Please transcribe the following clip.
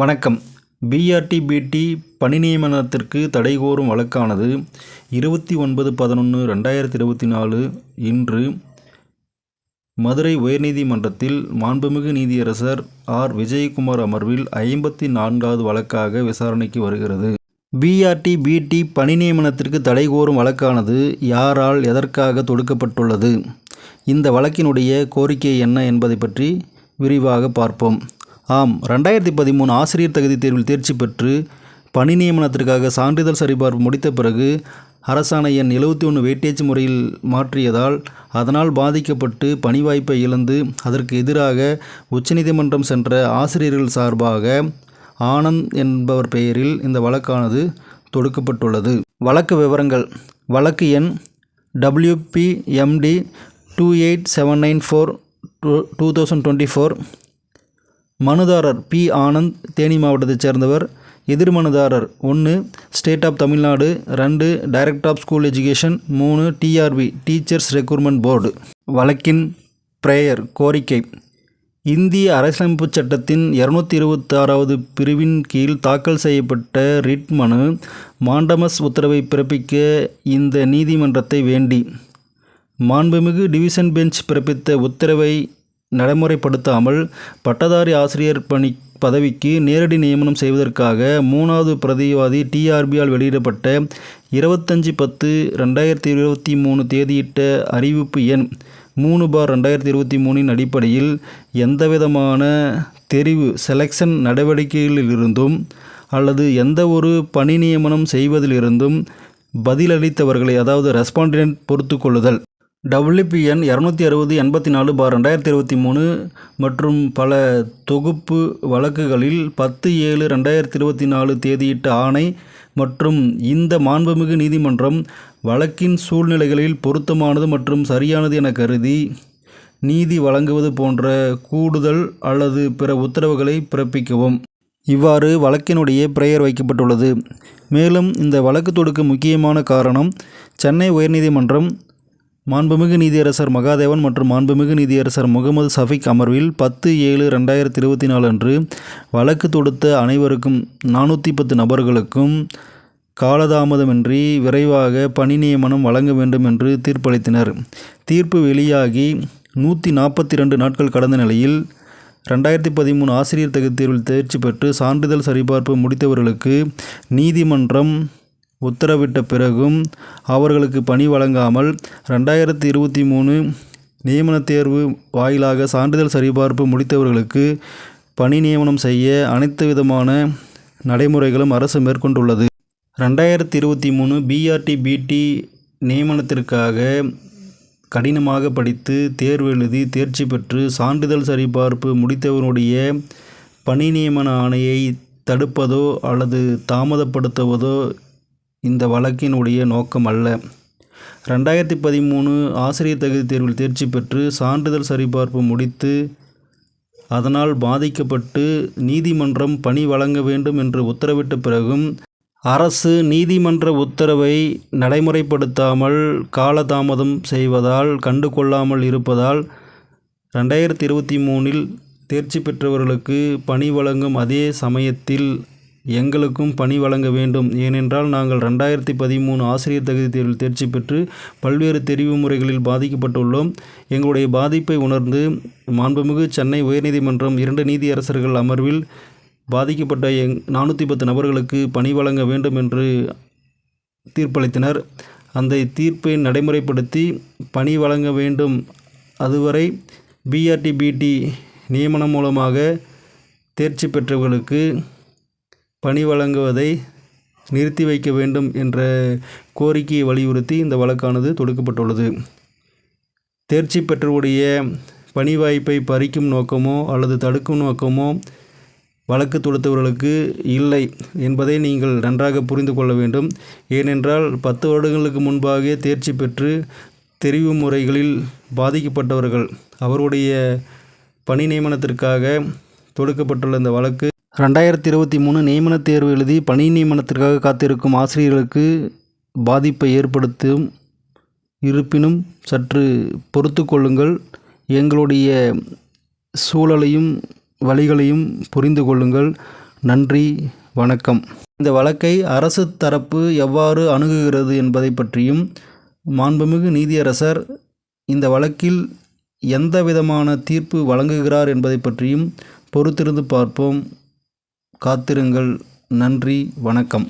வணக்கம். பிஆர்டி பிடி பணி நியமனத்திற்கு தடை கோரும் வழக்கானது இருபத்தி ஒன்பது பதினொன்று ரெண்டாயிரத்தி இருபத்தி நாலு இன்று மதுரை உயர்நீதிமன்றத்தில் மாண்புமிகு நீதியரசர் ஆர். விஜயகுமார் அமர்வில் ஐம்பத்தி நான்காவது வழக்காக விசாரணைக்கு வருகிறது. பிஆர்டி பிடி பணி நியமனத்திற்கு தடை கோரும் வழக்கானது யாரால் எதற்காக தொடுக்கப்பட்டுள்ளது? இந்த வழக்கினுடைய கோரிக்கை என்ன என்பதை பற்றி விரிவாக பார்ப்போம். ஆம் ரெண்டாயிரத்தி பதிமூணு ஆசிரியர் தகுதி தேர்வில் தேர்ச்சி பெற்று பணி நியமனத்திற்காக சான்றிதழ் சரிபார்ப்பு முடித்த பிறகு அரசாணை எண் எழுபத்தி ஒன்று வெயிட்டேஜ் முறையில் மாற்றியதால் அதனால் பாதிக்கப்பட்டு பணி வாய்ப்பை இழந்து அதற்கு எதிராக உச்சநீதிமன்றம் சென்ற ஆசிரியர்கள் சார்பாக ஆனந்த் என்பவர் பெயரில் இந்த வழக்கானது தொடுக்கப்பட்டுள்ளது. வழக்கு விவரங்கள். வழக்கு எண் WPMD two eight seven nine four two two thousand twenty four மனுதாரர் பி. ஆனந்த் தேனி மாவட்டத்தைச் சேர்ந்தவர். எதிர்மனுதாரர் ஒன்று ஸ்டேட் ஆஃப் தமிழ்நாடு. ரெண்டு டைரக்டர் ஆஃப் ஸ்கூல் எஜுகேஷன். மூணு டிஆர்பி டீச்சர்ஸ் ரெக்ரூட்மெண்ட் போர்டு. வழக்கின் பிரேயர் கோரிக்கை. இந்திய அரசியலமைப்புச் சட்டத்தின் இரநூத்தி இருபத்தாறாவது பிரிவின் கீழ் தாக்கல் செய்யப்பட்ட ரிட் மனு மாண்டமஸ் உத்தரவை பிறப்பிக்க இந்த நீதிமன்றத்தை வேண்டி. மாண்புமிகு டிவிஷன் பெஞ்ச் பிறப்பித்த உத்தரவை நடைமுறைப்படுத்தாமல் பட்டதாரி ஆசிரியர் பணி பதவிக்கு நேரடி நியமனம் செய்வதற்காக மூணாவது பிரதிவாதி டிஆர்பியால் வெளியிடப்பட்ட இருபத்தஞ்சி பத்து ரெண்டாயிரத்தி இருபத்தி மூணு தேதியிட்ட அறிவிப்பு எண் மூணு பார் ரெண்டாயிரத்தி இருபத்தி மூணின் அடிப்படையில் எந்தவிதமான தெரிவு செலெக்ஷன் நடவடிக்கைகளிலிருந்தும் அல்லது எந்த ஒரு பணி நியமனம் செய்வதிலிருந்தும் பதிலளித்தவர்களை அதாவது ரெஸ்பாண்டிடென்ட் பொறுத்து கொள்ளுதல். டபிள்யூபிஎன் இரநூத்தி அறுபது எண்பத்தி நாலு பார் ரெண்டாயிரத்தி இருபத்தி மூணு மற்றும் பல தொகுப்பு வழக்குகளில் பத்து ஏழு ரெண்டாயிரத்தி இருபத்தி நாலு தேதியிட்ட ஆணை மற்றும் இந்த மாண்புமிகு நீதிமன்றம் வழக்கின் சூழ்நிலைகளில் பொருத்தமானது மற்றும் சரியானது என கருதி நீதி வழங்குவது போன்ற கூடுதல் அல்லது பிற உத்தரவுகளை பிறப்பிக்கவும். இவ்வாறு வழக்கினுடைய பிரேயர் வைக்கப்பட்டுள்ளது. மேலும் இந்த வழக்கு தொடுக்க முக்கியமான காரணம் சென்னை உயர்நீதிமன்றம் மாண்புமிகு நீதியரசர் மகாதேவன் மற்றும் மாண்புமிகு நீதியரசர் முகமது சஃபிக் அமர்வில் பத்து ஏழு ரெண்டாயிரத்தி இருபத்தி நாலு அன்று வழக்கு தொடுத்த அனைவருக்கும் நானூற்றி பத்து நபர்களுக்கும் காலதாமதமின்றி விரைவாக பணி நியமனம் வழங்க வேண்டும் என்று தீர்ப்பளித்தனர். தீர்ப்பு வெளியாகி நூற்றி நாற்பத்தி ரெண்டு நாட்கள் கடந்த நிலையில் ரெண்டாயிரத்தி பதிமூணு ஆசிரியர் தகுதி தேர்வில் தேர்ச்சி பெற்று சான்றிதழ் சரிபார்ப்பு முடித்தவர்களுக்கு நீதிமன்றம் உத்தரவிட்ட பிறகும் அவர்களுக்கு பணி வழங்காமல் ரெண்டாயிரத்தி இருபத்தி மூணு நியமன தேர்வு வாயிலாக சான்றிதழ் சரிபார்ப்பு முடித்தவர்களுக்கு பணி நியமனம் செய்ய அனைத்து விதமான நடைமுறைகளும் அரசு மேற்கொண்டுள்ளது. ரெண்டாயிரத்தி இருபத்தி மூணு பிஆர்டி பிடி நியமனத்திற்காக கடினமாக படித்து தேர்வு எழுதி தேர்ச்சி பெற்று சான்றிதழ் சரிபார்ப்பு முடித்தவனுடைய பணி நியமன ஆணையை தடுப்பதோ அல்லது தாமதப்படுத்துவதோ இந்த வழக்கினுடைய நோக்கம் அல்ல. ரெண்டாயிரத்தி பதிமூணு ஆசிரியர் தகுதி தேர்வில் தேர்ச்சி பெற்று சான்றிதழ் சரிபார்ப்பு முடித்து அதனால் பாதிக்கப்பட்டு நீதிமன்றம் பணி வழங்க வேண்டும் என்று உத்தரவிட்ட பிறகும் அரசு நீதிமன்ற உத்தரவை நடைமுறைப்படுத்தாமல் காலதாமதம் செய்வதால் கண்டுகொள்ளாமல் இருப்பதால் ரெண்டாயிரத்தி இருபத்தி மூணில் தேர்ச்சி பெற்றவர்களுக்கு பணி வழங்கும் அதே சமயத்தில் எங்களுக்கும் பணி வழங்க வேண்டும். ஏனென்றால் நாங்கள் ரெண்டாயிரத்தி பதிமூணு ஆசிரியர் தகுதி தேர்வில் தேர்ச்சி பெற்று பல்வேறு தெரிவு முறைகளில் பாதிக்கப்பட்டுள்ளோம். எங்களுடைய பாதிப்பை உணர்ந்து மாண்புமிகு சென்னை உயர்நீதிமன்றம் இரண்டு நீதியரசர்கள் அமர்வில் பாதிக்கப்பட்ட எங் நானூற்றி பத்து நபர்களுக்கு பணி வழங்க வேண்டும் என்று தீர்ப்பளித்தனர். அந்த தீர்ப்பை நடைமுறைப்படுத்தி பணி வழங்க வேண்டும். அதுவரை பிஆர்டி பிடி நியமனம் மூலமாக தேர்ச்சி பெற்றவர்களுக்கு பணி வழங்குவதை நிறுத்தி வைக்க வேண்டும் என்ற கோரிக்கையை வலியுறுத்தி இந்த வழக்கானது தொடுக்கப்பட்டுள்ளது. தேர்ச்சி பெற்றவருடைய பணி வாய்ப்பை பறிக்கும் நோக்கமோ அல்லது தடுக்கும் நோக்கமோ வழக்கு தொடுத்தவர்களுக்கு இல்லை என்பதை நீங்கள் நன்றாக புரிந்து கொள்ள வேண்டும். ஏனென்றால் பத்து வருடங்களுக்கு முன்பாக தேர்ச்சி பெற்று தெரிவு முறைகளில் பாதிக்கப்பட்டவர்கள் அவருடைய பணி நியமனத்திற்காக தொடுக்கப்பட்டுள்ள இந்த வழக்கு ரெண்டாயிரத்தி இருபத்தி மூணு நியமன தேர்வு எழுதி பணி நியமனத்திற்காக காத்திருக்கும் ஆசிரியர்களுக்கு பாதிப்பை ஏற்படுத்தும் இருப்பினும் சற்று பொறுத்து கொள்ளுங்கள். எங்களுடைய சூழலையும் வழிகளையும் புரிந்து கொள்ளுங்கள். நன்றி வணக்கம். இந்த வழக்கை அரசு தரப்பு எவ்வாறு அணுகுகிறது என்பதை பற்றியும் மாண்புமிகு நீதியரசர் இந்த வழக்கில் எந்த விதமான தீர்ப்பு வழங்குகிறார் என்பதை பற்றியும் பொறுத்திருந்து பார்ப்போம். காத்திருங்கள். நன்றி வணக்கம்.